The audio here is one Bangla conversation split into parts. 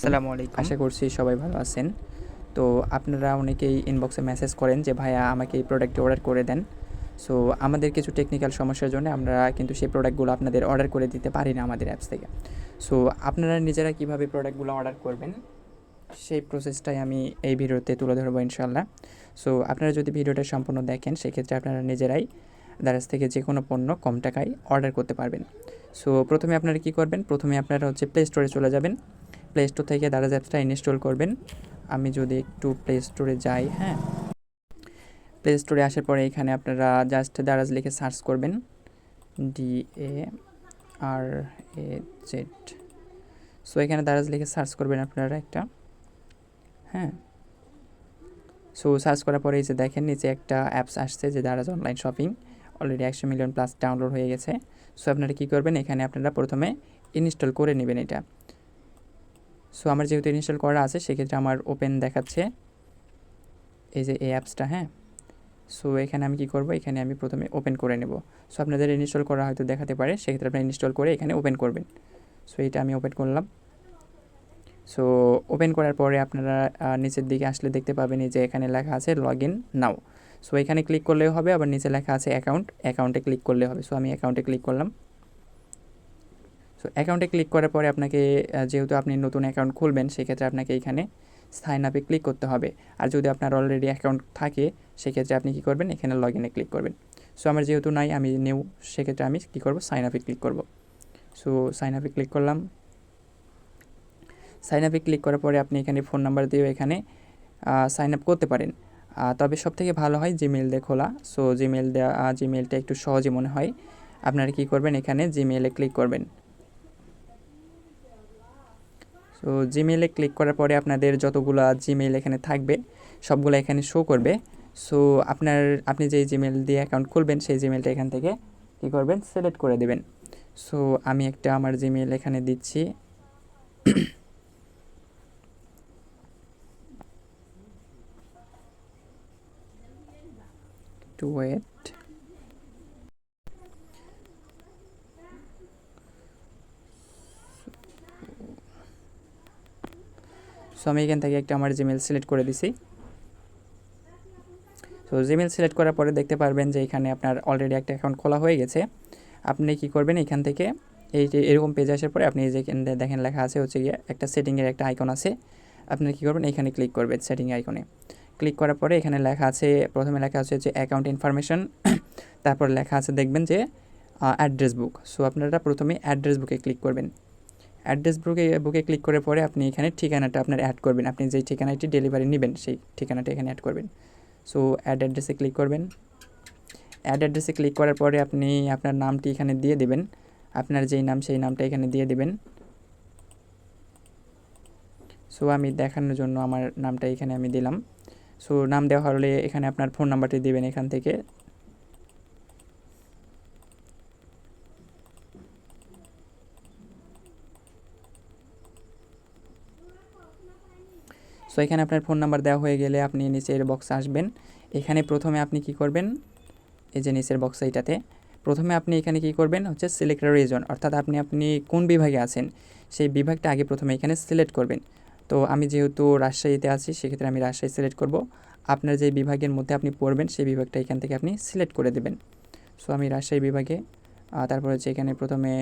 আসসালামু আলাইকুম। আশা করছি সবাই ভালো আছেন। তো আপনারা অনেকেই ইনবক্সে মেসেজ করেন যে, ভাইয়া, আমাকে এই প্রোডাক্টটি অর্ডার করে দেন। সো আমাদের কিছু টেকনিক্যাল সমস্যার জন্য আমরা কিন্তু সেই প্রোডাক্টগুলো আপনাদের অর্ডার করে দিতে পারি না আমাদের অ্যাপস থেকে। সো আপনারা নিজেরা কীভাবে প্রোডাক্টগুলো অর্ডার করবেন, সেই প্রসেসটাই আমি এই ভিডিওতে তুলে ধরবো ইনশাল্লাহ সো আপনারা যদি ভিডিওটা সম্পূর্ণ দেখেন, সেক্ষেত্রে আপনারা নিজেরাই দারাজ থেকে যে কোনো পণ্য কম টাকায় অর্ডার করতে পারবেন। সো প্রথমে আপনারা কী করবেন? প্রথমে আপনারা হচ্ছে প্লে স্টোরে চলে যাবেন। প্লে স্টোর থেকে দারাজ অ্যাপসটা ইনস্টল করবেন। আমি যদি একটু প্লে স্টোরে যাই হ্যাঁ। প্লে স্টোরে আসার পরে এখানে আপনারা জাস্ট দারাজ লিখে সার্চ করবেন। D A R A Z so এখানে দারাজ লিখে সার্চ করবেন আপনারা একটা। হ্যাঁ। সো সার্চ করার পরে এই যে দেখেন, নিচে একটা অ্যাপস আসছে যে দারাজ অনলাইন শপিং অলরেডি একশো মিলিয়ন প্লাস ডাউনলোড হয়ে গেছে। সো আপনারা কী করবেন? এখানে আপনারা প্রথমে ইনস্টল করে নেবেন এটা। সো আমার যেহেতু ইনস্টল করা আছে, সেক্ষেত্রে আমার ওপেন দেখাচ্ছে। এই যে এই অ্যাপসটা হ্যাঁ? সো এখানে আমি কি করব? এখানে আমি প্রথমে ওপেন করে নেব। সো আপনাদের ইনস্টল করা হয়তো দেখাতে পারে, সেক্ষেত্রে আপনি ইনস্টল করে এখানে ওপেন করবেন। সো এটা আমি ওপেন করলাম। সো ওপেন করার পরে আপনারা নিচের দিকে আসলে দেখতে পাবেন যে এখানে লেখা আছে লগ ইন নাও সো এখানে ক্লিক করলেও হবে, আবার নিচে লেখা আছে অ্যাকাউন্ট অ্যাকাউন্টে ক্লিক করলে হবে। সো আমি অ্যাকাউন্টে ক্লিক করলাম। সো অ্যাকাউন্টে ক্লিক করার পরে আপনাকে যেহেতু আপনি নতুন অ্যাকাউন্ট খুলবেন, সেক্ষেত্রে আপনাকে এখানে সাইন আপে ক্লিক করতে হবে। আর যদি আপনার অলরেডি অ্যাকাউন্ট থাকে, সেক্ষেত্রে আপনি কী করবেন? এখানে লগ ইনে ক্লিক করবেন। সো আমার যেহেতু নাই, আমি নিউ সেক্ষেত্রে আমি কী করব? সাইন আপে ক্লিক করব। সো সাইন আপে ক্লিক করলাম। সাইন আপে ক্লিক করার পরে আপনি এখানে ফোন নাম্বার দিয়েও এখানে সাইন আপ করতে পারেন। তবে সবথেকে ভালো হয় জিমেল দিয়ে খোলা। সো জিমেল দেওয়া জিমেলটা একটু সহজে মনে হয়। আপনারা কী করবেন? এখানে জিমেলে ক্লিক করবেন। সো জিমেলে ক্লিক করার পরে আপনাদের যতগুলো জিমেল এখানে থাকবে, সবগুলো এখানে শো করবে। সো আপনার, আপনি যেই জিমেল দিয়ে অ্যাকাউন্ট খুলবেন, সেই জিমেলটা এখান থেকে কী করবেন? সিলেক্ট করে দেবেন। সো আমি একটা আমার জিমেল এখানে দিচ্ছি। টু ওয়েট সো আমি এখান থেকে একটা আমার জিমেল সিলেক্ট করে দিছি। সো জিমেল সিলেক্ট করার পরে দেখতে পারবেন যে এখানে আপনার অলরেডি একটা অ্যাকাউন্ট খোলা হয়ে গেছে। আপনি কি করবেন এখান থেকে, এই এরকম পেজ আসার পরে আপনি যে দেখেন লেখা আছে হচ্ছে গিয়ে একটা সেটিংয়ের একটা আইকন আছে। আপনি কি করবেন, এখানে ক্লিক করবেন সেটিং আইকনে ক্লিক করার পরে এখানে লেখা আছে, প্রথমে লেখা আছে যে অ্যাকাউন্ট ইনফরমেশন তারপর লেখা আছে দেখবেন যে অ্যাড্রেস বুক সো আপনারা প্রথমে অ্যাড্রেস বুকে ক্লিক করবেন। অ্যাড্রেস বুকে বুকে ক্লিক করে পরে আপনি এখানে ঠিকানাটা আপনার অ্যাড করবেন। আপনি যেই ঠিকানাটি ডেলিভারি নেবেন, সেই ঠিকানাটা এখানে অ্যাড করবেন। সো অ্যাড অ্যাড্রেসে ক্লিক করবেন। অ্যাড অ্যাড্রেসে ক্লিক করার পরে আপনি আপনার নামটি এখানে দিয়ে দেবেন। আপনার যেই নাম, সেই নামটা এখানে দিয়ে দেবেন। সো আমি দেখানোর জন্য আমার নামটা এখানে আমি দিলাম। সো নাম দেওয়া হলে এখানে আপনার ফোন নাম্বারটি দিবেন এখান থেকে। সো এখানে আপনার ফোন নাম্বার দেওয়া হয়ে গেলে আপনি নিচের বক্সে আসবেন। এখানে প্রথমে আপনি কি করবেন? এই যে নিচের বক্স এইটাতে। প্রথমে আপনি এখানে কি করবেন? হচ্ছে সিলেক্ট রিজন অর্থাৎ আপনি আপনি কোন বিভাগে আছেন? সেই বিভাগটা আগে প্রথমে এখানে সিলেক্ট করবেন। তো আমি যেহেতু রাজশাহীতে আছি, সেক্ষেত্রে আমি রাজশাহী সিলেক্ট করব। আপনার যে বিভাগের মধ্যে আপনি পড়বেন, সেই বিভাগটা এখান থেকে আপনি সিলেক্ট করে দেবেন। সো আমি রাজশাহী বিভাগে তারপর হচ্ছে এখানে প্রথমে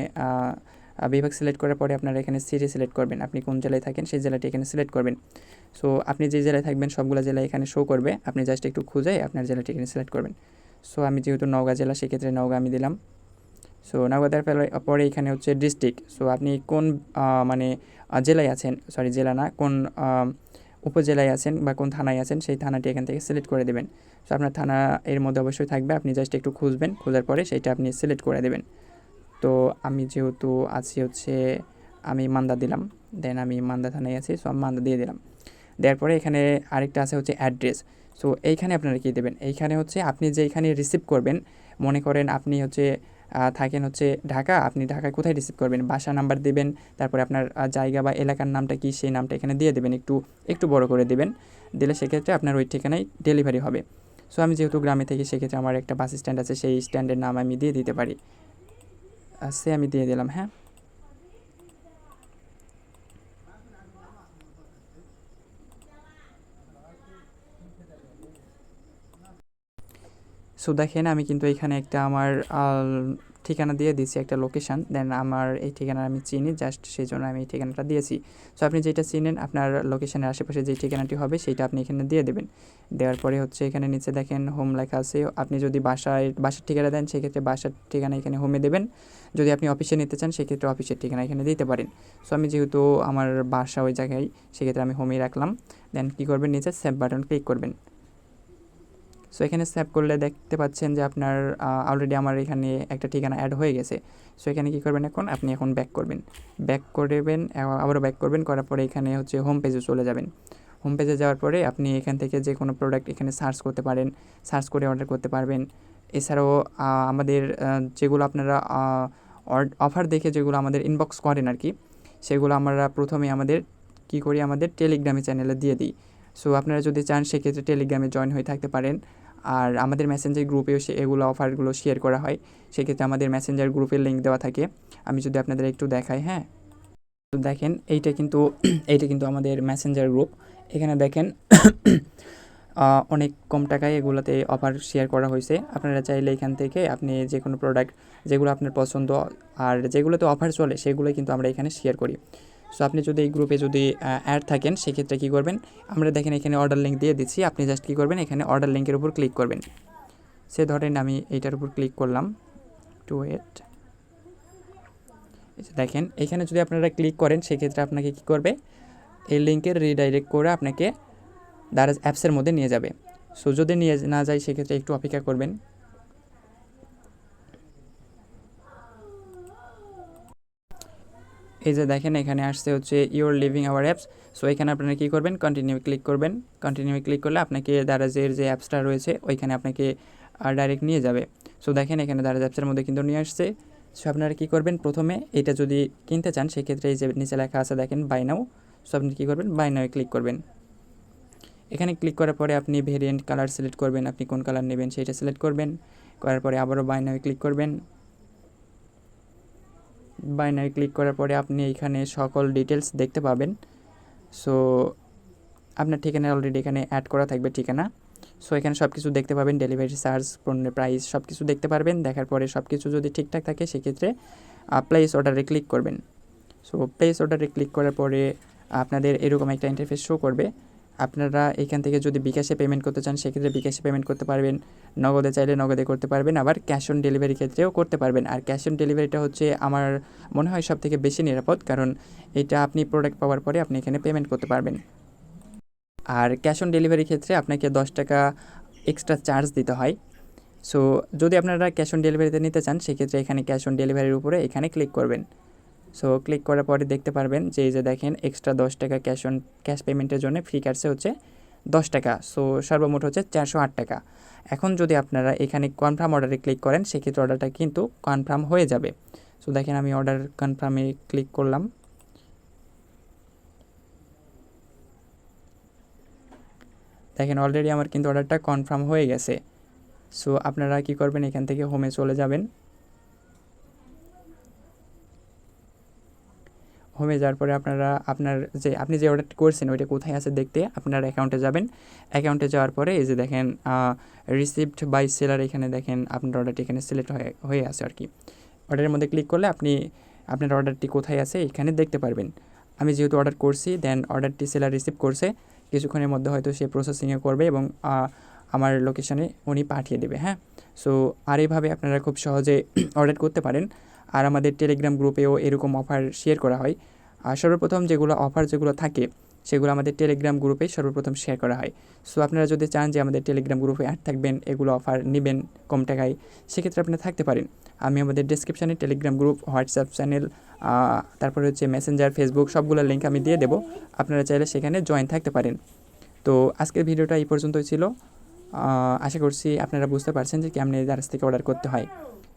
বিভাগ সিলেক্ট করার পরে আপনারা এখানে সিটি সিলেক্ট করবেন। আপনি কোন জেলায় থাকেন সেই জেলাটি এখানে সিলেক্ট করবেন। সো আপনি যে জেলায় থাকবেন, সবগুলো জেলা এখানে শো করবে। আপনি জাস্ট একটু খুঁজে আপনার জেলাটি এখানে সিলেক্ট করবেন। সো আমি যেহেতু নওগাঁ জেলা, সেক্ষেত্রে নওগাঁ আমি দিলাম। সো নওগাঁ দেওয়ার পরে- এখানে হচ্ছে ডিস্ট্রিক্ট সো আপনি কোন মানে জেলায় আছেন? সরি জেলা না, কোন উপজেলায় আছেন বা কোন থানায় আছেন, সেই থানাটি এখান থেকে সিলেক্ট করে দেবেন। সো আপনার থানা এর মধ্যে অবশ্যই থাকবে। আপনি জাস্ট একটু খুঁজবেন। খোঁজার পরে সেইটা আপনি সিলেক্ট করে দেবেন। তো আমি যেহেতু আছি হচ্ছে, আমি মান্দা দিলাম। দেন আমি মান্দা থানায় আছি সো আমি মান্দা দিয়ে দিলাম। দেওয়ার পরে এখানে আরেকটা আছে হচ্ছে অ্যাড্রেস সো এইখানে আপনারা কী দেবেন? এইখানে হচ্ছে আপনি যে এখানে রিসিভ করবেন, মনে করেন আপনি হচ্ছে থাকেন হচ্ছে ঢাকা, আপনি ঢাকায় কোথায় রিসিভ করবেন? বাসা নাম্বার দেবেন, তারপরে আপনার জায়গা বা এলাকার নামটা কি, সেই নামটা এখানে দিয়ে দেবেন। একটু একটু বড় করে দেবেন। দিলে সেক্ষেত্রে আপনার ওই ঠিকানায় ডেলিভারি হবে। সো আমি যেহেতু গ্রামে থেকে, সেক্ষেত্রে আমার একটা বাস স্ট্যান্ড আছে, সেই স্ট্যান্ডের নাম আমি দিয়ে দিতে পারি। সে আমি দিয়ে দিলাম হ্যাঁ? সো দেখেন, আমি কিন্তু এখানে একটা আমার ঠিকানা দিয়ে দিয়েছি একটা লোকেশান দেন আমার এই ঠিকানা আমি চিনি জাস্ট সেই জন্য আমি এই ঠিকানাটা দিয়েছি। সো আপনি যেটা চিনেন, আপনার লোকেশনের আশেপাশে যে ঠিকানাটি হবে সেইটা আপনি এখানে দিয়ে দেবেন। দেওয়ার পরে হচ্ছে এখানে নিচে দেখেন হোম লেখা আছে, আপনি যদি বাসায়, বাসার ঠিকানা দেন, সেক্ষেত্রে বাসার ঠিকানা এখানে হোমে দেবেন। যদি আপনি অফিসে নিতে চান, সেক্ষেত্রে অফিসের ঠিকানা এখানে দিতে পারেন। সো আমি যেহেতু আমার বাসা ওই জায়গায়, সেক্ষেত্রে আমি হোমেই রাখলাম। দেন কী করবেন? নিচে সেভ বাটন ক্লিক করবেন। সো এখানে সেভ করলে দেখতে পাচ্ছেন যে আপনার অলরেডি আমার এখানে একটা ঠিকানা অ্যাড হয়ে গেছে। সো এখানে কী করবেন এখন? আপনি এখন ব্যাক করবেন। ব্যাক করবেন আবারও ব্যাক করবেন, করার পরে এখানে হচ্ছে হোম পেজে চলে যাবেন। হোম পেজে যাওয়ার পরে আপনি এখান থেকে যে কোনো প্রোডাক্ট এখানে সার্চ করতে পারেন সার্চ করে অর্ডার করতে পারবেন। এছাড়াও আমাদের যেগুলো আপনারা অফার দেখে যেগুলো আমাদের ইনবক্স করেন আর কি সেগুলো আমরা প্রথমে আমাদের কি করি? আমাদের টেলিগ্রামে চ্যানেলে দিয়ে দিই। সো আপনারা যদি চান, সেক্ষেত্রে টেলিগ্রামে জয়েন হয়ে থাকতে পারেন। আর আমাদের মেসেঞ্জার গ্রুপেও সে, এগুলো অফারগুলো শেয়ার করা হয়। সেক্ষেত্রে আমাদের মেসেঞ্জার গ্রুপের লিঙ্ক দেওয়া থাকে। আমি যদি আপনাদের একটু দেখাই হ্যাঁ? তো দেখেন, এইটা কিন্তু এইটা কিন্তু আমাদের মেসেঞ্জার গ্রুপ এখানে দেখেন অনেক কম টাকায় এগুলোতে অফার শেয়ার করা হয়েছে। আপনারা চাইলে এখান থেকে আপনি যে কোনো প্রোডাক্ট যেগুলো আপনার পছন্দ, আর যেগুলোতে অফার চলে, সেগুলোই কিন্তু আমরা এখানে শেয়ার করি। সো আপনি যদি এই গ্রুপে যদি অ্যাড থাকেন, সেক্ষেত্রে কী করবেন? আমরা দেখেন এখানে অর্ডার লিঙ্ক দিয়ে দিচ্ছি। আপনি জাস্ট কী করবেন? এখানে অর্ডার লিঙ্কের উপর ক্লিক করবেন। সে ধরেন আমি এইটার উপর ক্লিক করলাম। টু এট দেখেন, এখানে যদি আপনারা ক্লিক করেন, সেক্ষেত্রে আপনাকে কী করবে? এই লিঙ্কের রিডাইরেক্ট করে আপনাকে দারাজ অ্যাপসের মধ্যে নিয়ে যাবে। সো যদি নিয়ে না যায়, সেক্ষেত্রে একটু অপেক্ষা করবেন। এই যে দেখেন, এখানে আসছে হচ্ছে your living hour apps so এখানে আপনারা কী করবেন? কন্টিনিউ ক্লিক করবেন। কন্টিনিউ ক্লিক করলে আপনাকে দারাজের যে অ্যাপসটা রয়েছে, ওইখানে আপনাকে ডাইরেক্ট নিয়ে যাবে। সো দেখেন, এখানে দারাজ অ্যাপসের মধ্যে কিন্তু নিয়ে আসছে। সো আপনারা কী করবেন? প্রথমে এটা যদি কিনতে চান, সেক্ষেত্রে এই যে নিচে লেখা আছে, দেখেন বাই নাও সো আপনি কী করবেন? বাই ক্লিক করবেন। এখানে ক্লিক করার পরে আপনি ভেরিয়েন্ট কালার সিলেক্ট করবেন। আপনি কোন কালার নেবেন, সেটা সিলেক্ট করবেন। করার পরে আবারও বাই ক্লিক করবেন। বাইনারি ক্লিক করার পরে আপনি এখানে সকল ডিটেলস দেখতে পাবেন। সো আপনার ঠিকানা অলরেডি এখানে অ্যাড করা থাকবে ঠিকানা। সো এখানে সব কিছু দেখতে পাবেন ডেলিভারি চার্জ পণ্যের প্রাইস সব কিছু দেখতে পারবেন। দেখার পরে সব কিছু যদি ঠিকঠাক থাকে, সেক্ষেত্রে প্লেস অর্ডারে ক্লিক করবেন। সো প্লেস অর্ডারে ক্লিক করার পরে আপনাদের এরকম একটা ইন্টারফেস শো করবে। আপনারা এখান থেকে যদি বিকাশে পেমেন্ট করতে চান, সেক্ষেত্রে বিকাশে পেমেন্ট করতে পারবেন। নগদে চাইলে নগদে করতে পারবেন, আবার ক্যাশ অন ডেলিভারি ক্ষেত্রেও করতে পারবেন। আর ক্যাশ অন ডেলিভারিটা হচ্ছে আমার মনে হয় সব থেকে বেশি নিরাপদ, কারণ এটা আপনি প্রোডাক্ট পাওয়ার পরে আপনি এখানে পেমেন্ট করতে পারবেন। আর ক্যাশ অন ডেলিভারি ক্ষেত্রে আপনাকে দশ টাকা এক্সট্রা চার্জ দিতে হয়। সো যদি আপনারা ক্যাশ অন ডেলিভারিতে নিতে চান, সেক্ষেত্রে এখানে ক্যাশ অন ডেলিভারির উপরে এখানে ক্লিক করবেন। সো ক্লিক করার পরে দেখতে পারবেন যে এই যে দেখেন এক্সট্রা দশ টাকা ক্যাশ অন ক্যাশ পেমেন্টের জন্য ফ্রি কাটছে হচ্ছে দশ টাকা। সো সর্বমোট হচ্ছে চারশো আট টাকা। এখন যদি আপনারা এখানে কনফার্ম অর্ডারে ক্লিক করেন, সেক্ষেত্রে অর্ডারটা কিন্তু কনফার্ম হয়ে যাবে। সো দেখেন আমি অর্ডার কনফার্মে ক্লিক করলাম। দেখেন অলরেডি আমার কিন্তু অর্ডারটা কনফার্ম হয়ে গেছে। সো আপনারা কি করবেন? এখান থেকে হোমে চলে যাবেন। হোমে যাওয়ার পরে আপনারা, আপনার যে, আপনি যে অর্ডারটি করছেন, ওইটা কোথায় আছে দেখতে আপনার অ্যাকাউন্টে যাবেন। অ্যাকাউন্টে যাওয়ার পরে এই যে দেখেন রিসিভড বাই সেলার এখানে দেখেন আপনার অর্ডারটি এখানে সিলেক্ট হয়ে হয়ে আছে আর কি। অর্ডারের মধ্যে ক্লিক করলে আপনি, আপনার অর্ডারটি কোথায় আছে এখানে দেখতে পারবেন। আমি যেহেতু অর্ডার করছি দেন অর্ডারটি সেলার রিসিভ করছে, কিছুক্ষণের মধ্যে হয়তো সে প্রসেসিংয়ে করবে এবং আমার লোকেশানে উনি পাঠিয়ে দেবে হ্যাঁ? সো আর এইভাবে আপনারা খুব সহজে অর্ডার করতে পারেন। আর আমাদের টেলিগ্রাম গ্রুপেও এরকম অফার শেয়ার করা হয়। আর সর্বপ্রথম যেগুলো অফার যেগুলো থাকে, সেগুলো আমাদের টেলিগ্রাম গ্রুপে সর্বপ্রথম শেয়ার করা হয়। সো আপনারা যদি চান যে আমাদের টেলিগ্রাম গ্রুপে অ্যাড থাকবেন, এগুলো অফার নেবেন কম টাকায়, সেক্ষেত্রে আপনারা থাকতে পারেন। আমি আমাদের ডিসক্রিপশানে টেলিগ্রাম গ্রুপ হোয়াটসঅ্যাপ চ্যানেল তারপরে হচ্ছে মেসেঞ্জার ফেসবুক সবগুলোর লিঙ্ক আমি দিয়ে দেবো। আপনারা চাইলে সেখানে জয়েন থাকতে পারেন। তো, আজকের ভিডিওটা এই পর্যন্তই ছিল। আশা করছি আপনারা বুঝতে পারছেন যে কেমনি দারাজ থেকে অর্ডার করতে হয়।